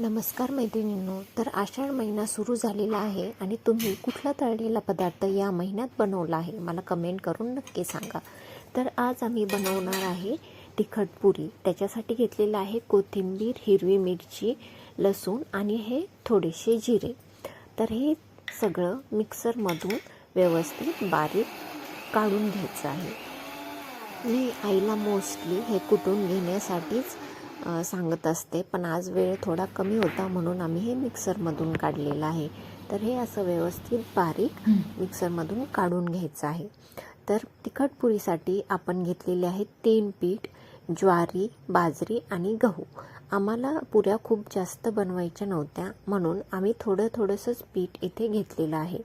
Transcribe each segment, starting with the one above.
नमस्कार मैत्रिणींनो तर आषाढ महिना सुरू झालेला आहे आणि तुम्ही कुठला तळलेला पदार्थ या महिन्यात बनवला आहे मला कमेंट करून नक्की सांगा. तर आज आम्ही बनवणार आहे तिखट पुरी. त्याच्यासाठी घेतलेलं आहे कोथिंबीर हिरवी मिरची लसूण आणि हे थोडेसे जिरे. तर हे सगळं मिक्सरमधून व्यवस्थित बारीक काढून घ्यायचं आहे. मी आईला मोस्टली हे कुटून घेण्यासाठीच सांगत असते पण आज वेळ थोडा कमी होता म्हणून आम्ही हे मिक्सरमधून काढलेलं आहे. तर हे असं व्यवस्थित बारीक मिक्सरमधून काढून घ्यायचं आहे. तर तिखट पुरीसाठी आपण घेतलेले आहेत तीन पीठ ज्वारी बाजरी आणि गहू. आम्हाला पुऱ्या खूप जास्त बनवायच्या नव्हत्या म्हणून आम्ही थोडं थोडंसंच पीठ इथे घेतलेलं आहे.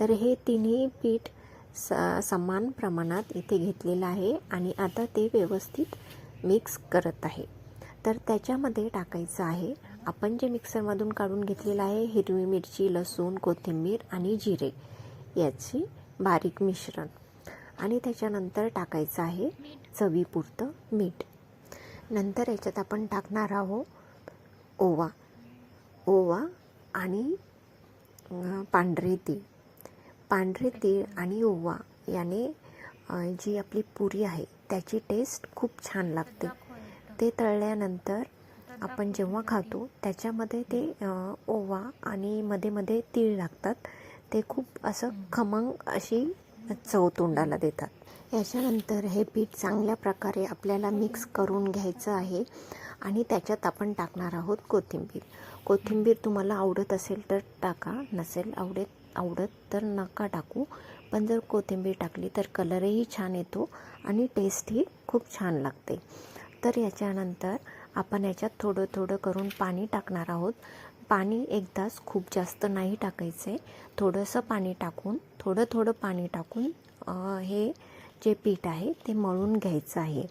तर हे तिन्ही पीठ स समान प्रमाणात इथे घेतलेलं आहे आणि आता ते व्यवस्थित मिक्स करत आहे. तर त्याच्यामध्ये टाकायचं आहे. आपण जे मिक्सरमधून काढून घेतलेलं आहे हिरवी मिरची लसूण कोथिंबीर आणि जिरे याची बारीक मिश्रण. आणि त्याच्यानंतर टाकायचं आहे चवीपुरतं मीठ. नंतर याच्यात आपण टाकणार आहोत ओवा. ओवा आणि पांढरे तीळ. पांढरे तीळ आणि ओवा याने जी आपली पुरी आहे त्याची टेस्ट खूप छान लागते. ते तळल्यानंतर आपण जेव्हा खातो त्याच्यामध्ये ते ओवा आणि मध्ये मध्ये तीळ लागतात. ते खूप असं खमंग अशी चव तोंडाला देतात. याच्यानंतर हे पीठ चांगल्या प्रकारे आपल्याला मिक्स करून घ्यायचं आहे आणि त्याच्यात आपण टाकणार आहोत कोथिंबीर. कोथिंबीर तुम्हाला आवडत असेल तर टाका नसेल आवडत आवडत तर नका टाकू. पण जर कोथिंबीर टाकली तर कलरही छान येतो आणि टेस्टही खूप छान लागते. तर याच्यानंतर आपण याच्यात थोडं थोडं करून पाणी टाकणार आहोत. पाणी एकदाच खूप जास्त नाही टाकायचे. थोडंसं पाणी टाकून थोडं थोडं पाणी टाकून हे जे पीठ आहे ते मळून घ्यायचं आहे.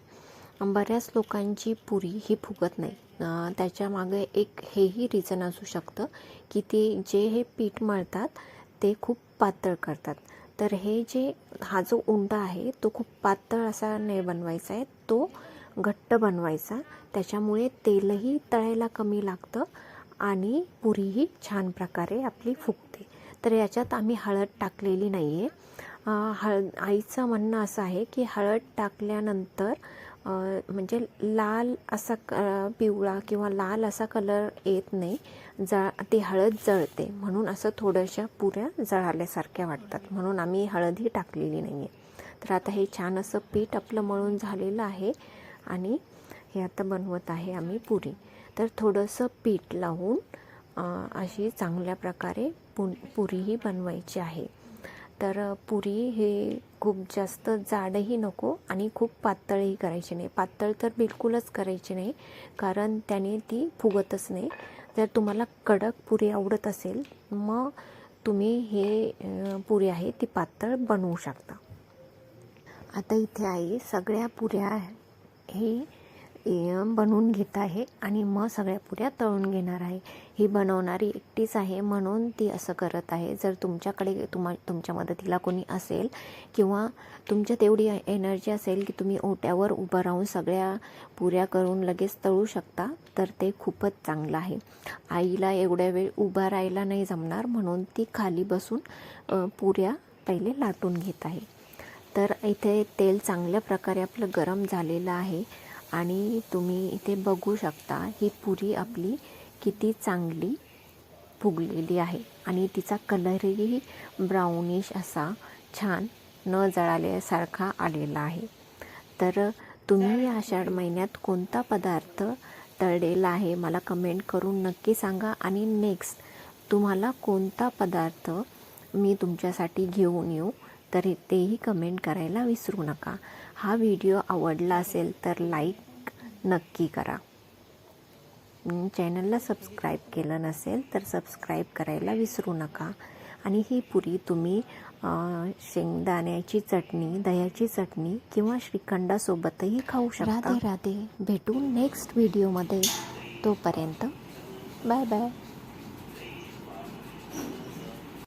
बऱ्याच लोकांची पुरी ही फुगत नाही. त्याच्यामागे एक हेही रिझन असू शकतं की ते जे हे पीठ मळतात ते खूप पातळ करतात. तर हे जे हा जो उंडा आहे तो खूप पातळ असा नाही बनवायचा आहे. तो घट्ट बनवायचा. त्याच्यामुळे तेलही तळायला कमी लागतं आणि पुरीही छान प्रकारे आपली फुगते. तर याच्यात आम्ही हळद टाकलेली नाही आहे हळद आईचं म्हणणं असं आहे की हळद टाकल्यानंतर म्हणजे लाल असा क पिवळा किंवा लाल असा कलर येत नाही. जळ ती हळद जळते. म्हणून असं थोड्याशा पुऱ्या जळाल्यासारख्या वाटतात. म्हणून आम्ही हळदही टाकलेली नाही आहे तर आता हे छान असं पीठ आपलं मळून झालेलं आहे. आणि हे आता बनवत आहे आम्ही पुरी. तर थोडंसं पीठ लावून अशी चांगल्या प्रकारे पु पुरीही बनवायची आहे. तर पुरी हे खूप जास्त जाडही नको आणि खूप पातळही करायची नाही. पातळ तर बिलकुलच करायची नाही कारण त्याने ती फुगतच नाही. जर तुम्हाला कडक पुरी आवडत असेल मग तुम्ही हे पुरी आहे ती पातळ बनवू शकता. आता इथे आई सगळ्या पुऱ्या हे बनवून घेत आहे आणि मग सगळ्या पुऱ्या तळून घेणार आहे. ही बनवणारी एकटीच आहे म्हणून ती असं करत आहे. जर तुमच्याकडे तुम्हा तुमच्या मदतीला कोणी असेल किंवा तुमच्या तेवढी एनर्जी असेल की तुम्ही ओट्यावर उभं राहून सगळ्या पुऱ्या करून लगेच तळू शकता तर ते खूपच चांगलं आहे. आईला एवढ्या वेळ उभा राहायला नाही जमणार म्हणून ती खाली बसून पुऱ्या पहिले लाटून घेत आहे. तर इथे तेल चांगल्या प्रकारे आपलं गरम झालेलं आहे. आणि तुम्ही इथे बघू शकता ही पुरी आपली किती चांगली फुगलेली आहे. आणि तिचा कलरही ब्राउनिश असा छान न जळाल्यासारखा आलेला आहे. तर तुम्ही आषाढ महिन्यात कोणता पदार्थ तळलेला आहे मला कमेंट करून नक्की सांगा. आणि नेक्स्ट तुम्हाला कोणता पदार्थ मी तुमच्यासाठी घेऊन येऊ. तर तेही कमेंट करायला विसरू नका. हा व्हिडिओ आवडला असेल तर लाईक नक्की करा. चॅनलला सबस्क्राईब केलं नसेल तर सबस्क्राईब करायला विसरू नका. आणि ही पुरी तुम्ही शेंगदाण्याची चटणी दह्याची चटणी किंवा श्रीखंडासोबतही खाऊ शकता. राधे राधे. भेटू नेक्स्ट व्हिडिओमध्ये तोपर्यंत बाय बाय